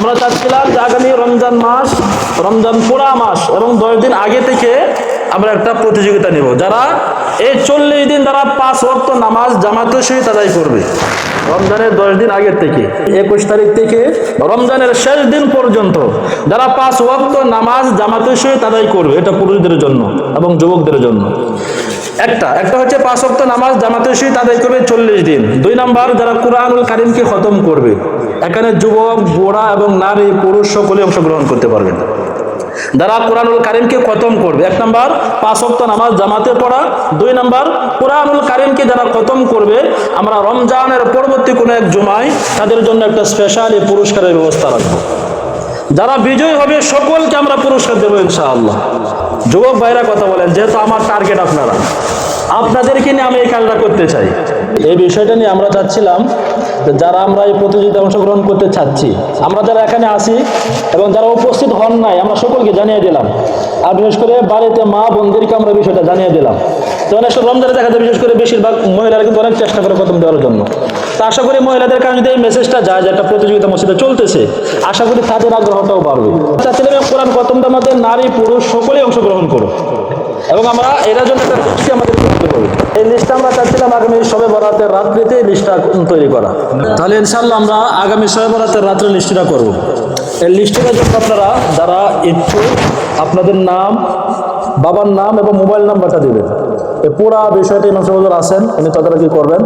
আমরা চাচ্ছিলাম যে আগামী রমজান মাস রমজান পুরা মাস এবং দশ দিন আগে থেকে আমরা একটা প্রতিযোগিতা নেব। যারা এই চল্লিশ দিন তারা পাঁচ ওয়াক্ত নামাজ জামাতের সহিত আদায় করবে। রমজানের দশ দিন আগের থেকে, একুশ তারিখ থেকে, রমজানের শেষ দিন পর্যন্ত যারা পাঁচ ওয়াক্ত নামাজ জামাতের সহিত আদায় করবে, এটা পুরুষদের জন্য এবং যুবকদের জন্য। একটা একটা হচ্ছে পাঁচ ওয়াক্ত নামাজ জামাতের সহিত আদায় করবে চল্লিশ দিন। দুই নাম্বার, যারা কোরআনুল কারিমকে খতম করবে, এখানে যুবক, বুড়া এবং নারী, পুরুষ সকলে অংশগ্রহণ করতে পারবেন যারা কোরআনুল কারিমকে খতম করবে। এক নম্বর, পাঁচ ওয়াক্ত নামাজ জামাতে পড়া। দুই নম্বর, কোরআনুল কারিমকে যারা খতম করবে, আমরা রমজানের পরবর্তী কোনো এক জুমায় তাদের জন্য একটা স্পেশাল এই পুরস্কারের ব্যবস্থা রাখব। যারা বিজয়ী হবে, সকলকে আমরা পুরস্কার দেবো ইনশাআল্লাহ। যুবক ভাইরা কথা বলেন, যেহেতু আমার টার্গেট আপনারা। আপনাদেরকে নিয়ে আমি এই কাজটা করতে চাই। এই বিষয়টা নিয়ে আমরা চাচ্ছিলাম যারা আমরা এই প্রতিযোগিতায় অংশগ্রহণ করতে চাচ্ছি, আমরা যারা এখানে আসি এবং যারা উপস্থিত হন নাই, আমরা সকলকে জানিয়ে দিলাম। আর বিশেষ করে বাড়িতে মা বোনদেরকে আমরা বিষয়টা জানিয়ে দিলাম। তো অনেক সময় রমজানে দেখা যায় বিশেষ করে বেশিরভাগ মহিলারা কিন্তু অনেক চেষ্টা করে প্রথম দেওয়ার জন্য। তা আশা করি মহিলাদের কারণে যদি এই মেসেজটা যায় যে একটা প্রতিযোগিতা মসজিদে চলতেছে, আশা করি তাদের আগ্রহটাও বাড়বে। এই কোরআন খতমটার মধ্যে নারী, পুরুষ, সকলেই অংশগ্রহণ করো এবং আমরা এটার জন্য একটা লিস্টই আমাদের করতে হবে? এই লিস্টটা আমরা চাচ্ছিলাম আগামী সবে বরাতের রাত্রিতে এই লিস্টটা তৈরি করা। তাহলে ইনশাল্লাহ আমরা আগামী সবে বরাতের রাত্রে লিস্টটা করব। এই লিস্টটার জন্য আপনারা, যারা ইচ্ছুক আপনাদের নাম, বাবার নাম এবং মোবাইল নাম্বারটা দেবেন। এই পুরা বিষয়টা ইমাম সাহেব আছেন উনি তদারকি করবেন।